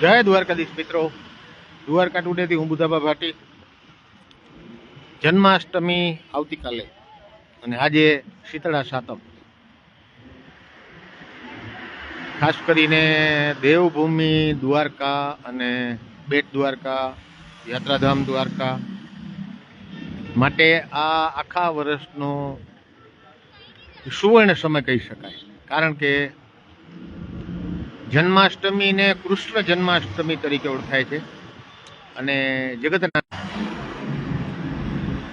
જય દ્વારકાધીશ મિત્રો. દ્વારકા ટુડેથી હું બુધાબા ભાટી. જન્માષ્ટમી આવતીકાલે અને આજે શીતળા સાતમ. ખાસ કરીને દેવભૂમિ દ્વારકા અને બેટ દ્વારકા, યાત્રાધામ દ્વારકા માટે આ આખા વર્ષનો સુવર્ણ સમય કહી શકાય. કારણ કે જન્માષ્ટમીને કૃષ્ણ જન્માષ્ટમી તરીકે ઓળખાય છે. અને જગતના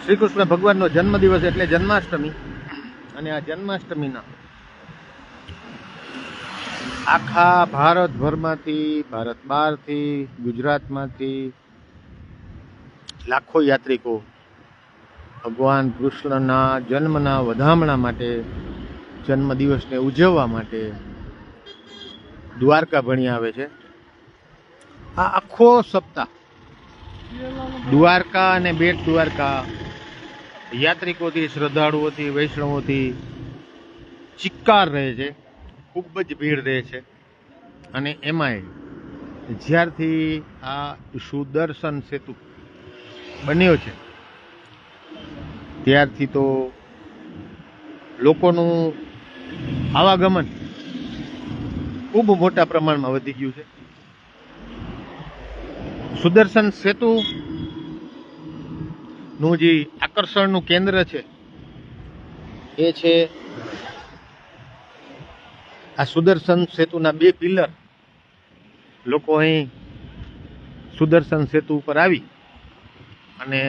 શ્રી કૃષ્ણ ભગવાનનો જન્મદિવસ એટલે જન્માષ્ટમી. અને આ જન્માષ્ટમીના આખા ભારતભરમાંથી, ભારત બહારથી, ગુજરાતમાંથી લાખો યાત્રિકો ભગવાન કૃષ્ણના જન્મના વધામણા માટે જન્મદિવસને ઉજવવા માટે દ્વારકા ભણી આવે છે? આ આખો સપ્તાહ. દ્વારકા અને બેટ દ્વારકા યાત્રિકોથી શ્રદ્ધાળુઓથી વૈષ્ણવોથી ચિક્કાર રહે છે ખૂબ જ ભીડ રહે છે. અને એમાંય જ્યારથી આ સુદર્શન સેતુ બન્યો છે ત્યારથી તો લોકોનું આવાગમન ખૂબ મોટા પ્રમાણમાં વધી ગયું છે. સુદર્શન સેતુ નું જે આકર્ષણનું કેન્દ્ર છે, એ છે આ સુદર્શન સેતુના બે પિલર. લોકો અહીં સુદર્શન સેતુ ઉપર આવી અને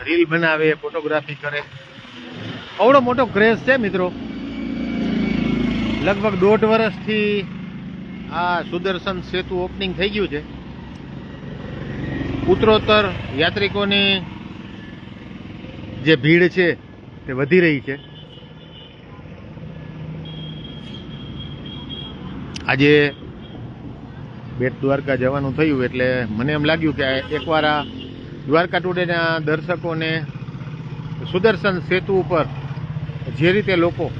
રીલ બનાવે, ફોટોગ્રાફી કરે. અવડો મોટો ક્રેઝ છે મિત્રો. લગભગ દોઢ વર્ષથી આ સુદર્શન સેતુ ઓપનિંગ થઈ ગયું છે. ઉત્તરોત્તર યાત્રિકોની જે ભીડ છે તે વધી રહી છે. આજે બેટ દ્વારકા જવાનું થયું એટલે મને એમ લાગ્યું કે એકવાર આ દ્વારકા ટુડેના દર્શકોને સુદર્શન સેતુ ઉપર જે રીતે લોકો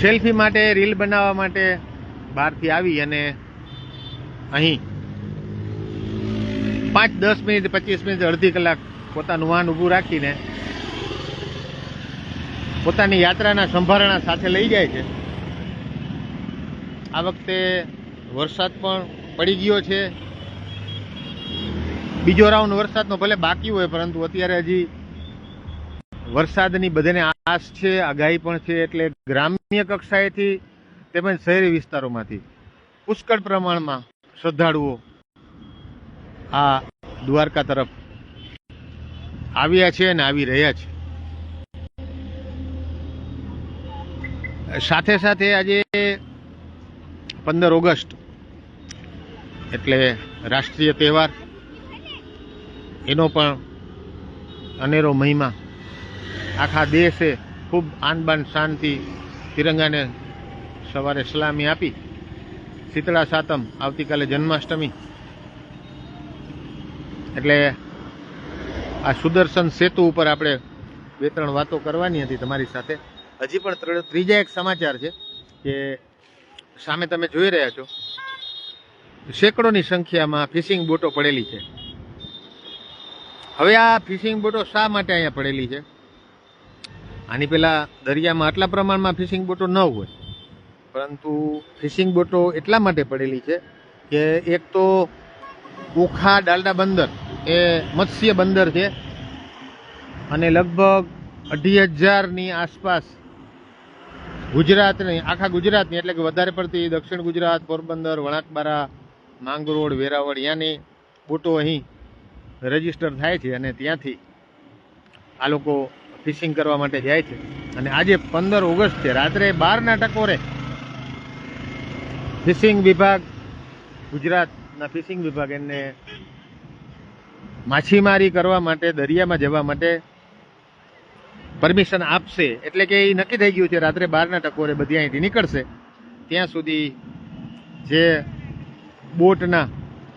સેલ્ફી માટે, રીલ બનાવવા માટે બહારથી આવી અને અહીં પાંચ, દસ મિનિટ, પચીસ મિનિટ, અડધી કલાક પોતાનું વાહન ઊભું રાખીને પોતાની યાત્રાના સંભારણા સાથે લઈ જાય છે. આ વખતે વરસાદ પણ પડી ગયો છે. બીજો રાઉન્ડ વરસાદનો ભલે બાકી હોય, પરંતુ અત્યારે હજી વરસાદની બધાને આશ છે, આગાહી પણ છે, એટલે ગ્રામ્ય કક્ષાએથી તેમજ શહેરી વિસ્તારોમાંથી પુષ્કળ પ્રમાણમાં શ્રદ્ધાળુઓ આ દ્વારકા તરફ આવ્યા છે અને આવી રહ્યા છે. સાથે સાથે આજે પંદર ઓગસ્ટ એટલે રાષ્ટ્રીય તહેવાર. એનો પણ અનેરો મહિમા. આખા દેશે ખૂબ આનબાન શાંતિ, તિરંગાને સવારે સલામી આપી. શીતળા સાતમ, આવતીકાલે જન્માષ્ટમી. એટલે આ સુદર્શન સેતુ ઉપર આપણે બે ત્રણ વાતો કરવાની હતી તમારી સાથે. હજી પણ ત્રીજા એક સમાચાર છે કે સામે તમે જોઈ રહ્યા છો. સેંકડોની સંખ્યામાં ફિશિંગ બોટો પડેલી છે. હવે આ ફિશિંગ બોટો શા માટે અહીંયા પડેલી છે? આની પહેલાં દરિયામાં આટલા પ્રમાણમાં ફિશિંગ બોટો ન હોય. પરંતુ ફિશિંગ બોટો એટલા માટે પડેલી છે કે એક તો ઓખા ડાલડા બંદર એ મત્સ્ય બંદર છે અને લગભગ અઢી હજારની આસપાસ ગુજરાતની, આખા ગુજરાતની એટલે કે વધારે પડતી દક્ષિણ ગુજરાત, પોરબંદર વણાકબારા માંગરોળ, વેરાવળ, યાની બોટો અહીં રજિસ્ટર થાય છે અને ત્યાંથી આ લોકો ફિશિંગ કરવા માટે જાય છે. અને આજે પંદર ઓગસ્ટ છે, રાત્રે બારના ટકોરે ફિશિંગ વિભાગ ગુજરાતના ફિશિંગ વિભાગ એને માછીમારી કરવા માટે, દરિયામાં જવા માટે પરમિશન આપશે. એટલે કે એ નક્કી થઈ ગયું છે, રાત્રે બારના ટકોરે બધી અહીંથી નીકળશે. ત્યાં સુધી જે બોટના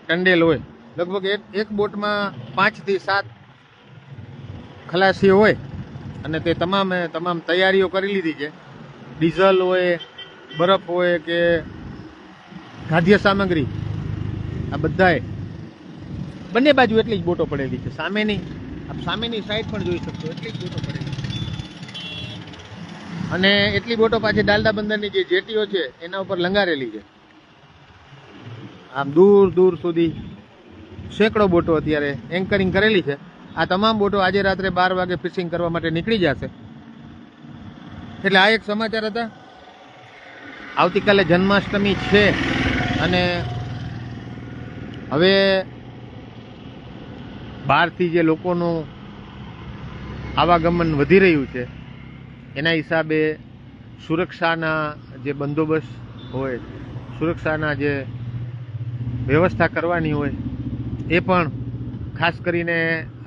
ટંડેલ હોય, લગભગ એક એક બોટમાં પાંચથી સાત ખલાસી હોય, અને તે તમામે તમામ તૈયારીઓ કરી લીધી છે. ડીઝલ હોય, બરફ હોય કે ખાદ્ય સામગ્રી. આ બધાએ બંને બાજુ એટલી જ બોટો પડેલી છે. સામેની, આપ સામેની સાઈડ પણ જોઈ શકશો, એટલી જ બોટો પડેલી અને એટલી બોટો પાછી ડાલડા બંદરની જે જેટીઓ છે, એના ઉપર લંગારેલી છે. આમ દૂર દૂર સુધી સેંકડો બોટો અત્યારે એન્કરિંગ કરેલી છે. આ તમામ બોટો આજે રાત્રે બાર વાગે ફિશિંગ કરવા માટે નીકળી જશે. એટલે આ એક સમાચાર હતા. આવતીકાલે જન્માષ્ટમી છે. અને હવે બહારથી જે લોકોનું આવાગમન વધી રહ્યું છે, એના હિસાબે સુરક્ષાના જે બંદોબસ્ત હોય, સુરક્ષાના જે વ્યવસ્થા કરવાની હોય, એ પણ ખાસ કરીને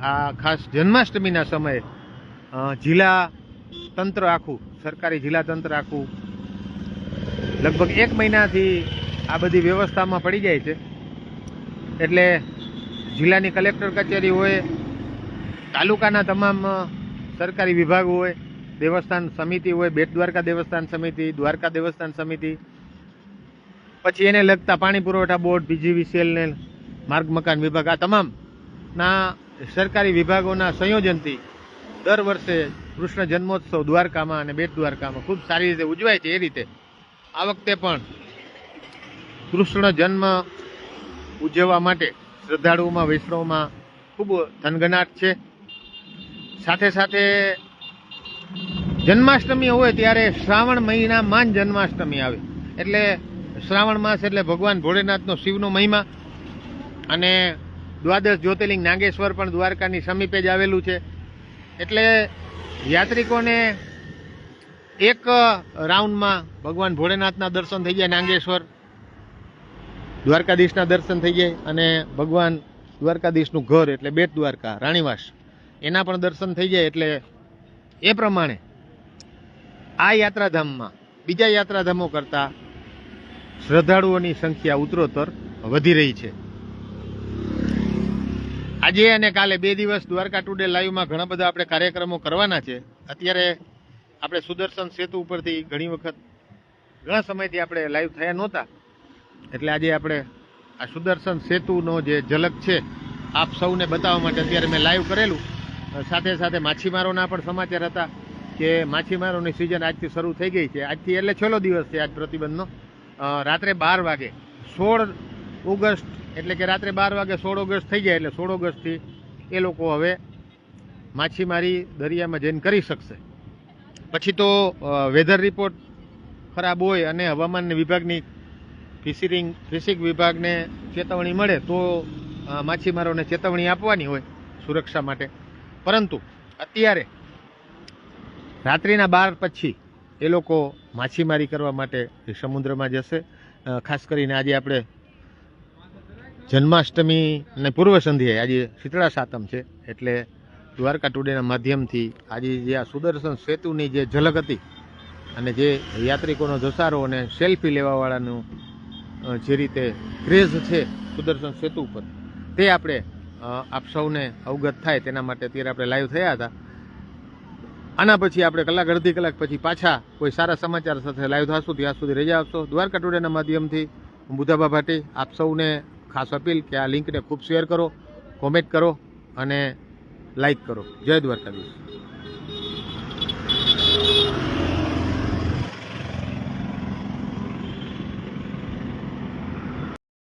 આ ખાસ જન્માષ્ટમીના સમયે જિલ્લા તંત્ર આખું, સરકારી જિલ્લા તંત્ર આખું, લગભગ એક મહિનાથી આ બધી વ્યવસ્થામાં પડી જાય છે. એટલે જિલ્લાની કલેક્ટર કચેરી હોય, તાલુકાના તમામ સરકારી વિભાગો હોય, દેવસ્થાન સમિતિ હોય, બેટ દ્વારકા દેવસ્થાન સમિતિ, દ્વારકા દેવસ્થાન સમિતિ, પછી એને લગતા પાણી પુરવઠા બોર્ડ ને માર્ગ મકાન વિભાગ, આ તમામના સરકારી વિભાગોના સંયોજનથી દર વર્ષે કૃષ્ણ જન્મોત્સવ દ્વારકામાં અને બેટ દ્વારકામાં ખૂબ સારી રીતે ઉજવાય છે એ રીતે. આ વખતે પણ કૃષ્ણ જન્મ ઉજવવા માટે શ્રદ્ધાળુઓમાં, વૈષ્ણવમાં ખૂબ ધનગનાટ છે. સાથે સાથે જન્માષ્ટમી હોય ત્યારે શ્રાવણ મહિનામાં જ જન્માષ્ટમી આવે. એટલે શ્રાવણ માસ એટલે ભગવાન ભોળેનાથનો શિવનો મહિમા. અને દ્વાદશ જ્યોતિર્લિંગ નાગેશ્વર પણ દ્વારકાની સમીપે જ આવેલું છે. એટલે યાત્રિકોને એક રાઉન્ડમાં ભગવાન ભોળેનાથના દર્શન થઈ ગયા નાગેશ્વર. દ્વારકાધીશના દર્શન થઈ જાય અને ભગવાન દ્વારકાધીશનું ઘર એટલે બેટ દ્વારકા, રાણીવાસ, એના પણ દર્શન થઈ જાય એટલે એ પ્રમાણે આ યાત્રાધામમાં, બીજા યાત્રાધામો કરતાં શ્રદ્ધાળુઓની સંખ્યા ઉત્તરોત્તર વધી રહી છે. આજે અને કાલે બે દિવસ દ્વારકા ટુડે લાઈવમાં ઘણા બધા આપણે કાર્યક્રમો કરવાના છે. અત્યારે આપણે સુદર્શન સેતુ ઉપરથી ઘણી વખત ઘણા સમયથી આપણે લાઈવ થયા નહોતા. એટલે આજે આપણે આ સુદર્શન સેતુનો જે ઝલક છે, આપ સૌને બતાવવા માટે અત્યારે મેં લાઈવ કરેલું. સાથે સાથે માછીમારોના પણ સમાચાર હતા કે માછીમારોની સિઝન આજથી શરૂ થઈ ગઈ છે. આજથી એટલે છેલ્લો દિવસ છે આજ પ્રતિબંધનો. રાત્રે બાર વાગે. સોળ ઓગસ્ટ, એટલે કે રાત્રે બાર વાગે સોળ ઓગસ્ટ થઈ જાય એટલે સોળ ઓગસ્ટથી એ લોકો હવે માછીમારી દરિયામાં જઈને કરી શકશે. પછી તો વેધર રિપોર્ટ ખરાબ હોય અને હવામાન વિભાગની ફિશિંગ ફિશિંગ વિભાગને ચેતવણી મળે તો માછીમારોને ચેતવણી આપવાની હોય સુરક્ષા માટે. પરંતુ અત્યારે રાત્રિના બાર પછી એ લોકો માછીમારી કરવા માટે સમુદ્રમાં જશે. ખાસ કરીને આજે આપણે જન્માષ્ટમી અને પૂર્વ સંધ્યાએ, આજે શીતળા સાતમ છે, એટલે દ્વારકા ટુડેના માધ્યમથી આજે જે આ સુદર્શન સેતુની જે ઝલક હતી અને જે યાત્રિકોનો ધસારો અને સેલ્ફી લેવાવાળાનું જે રીતે ક્રેઝ છે સુદર્શન સેતુ ઉપર, તે આપણે આપ સૌને અવગત થાય તેના માટે અત્યારે આપણે લાઈવ થયા હતા. આના પછી આપણે કલાક, અડધી કલાક પછી પાછા કોઈ સારા સમાચાર સાથે લાઈવ થશું, ત્યાં સુધી રજા આપશો. દ્વારકા ટુડેના માધ્યમથી હું બુધાબા ભાટી આપ સૌને ખાસ અપીલ કે આ લિંકને ખૂબ શેર કરો કોમેન્ટ કરો અને લાઈક કરો. જય દ્વારકાધીશ.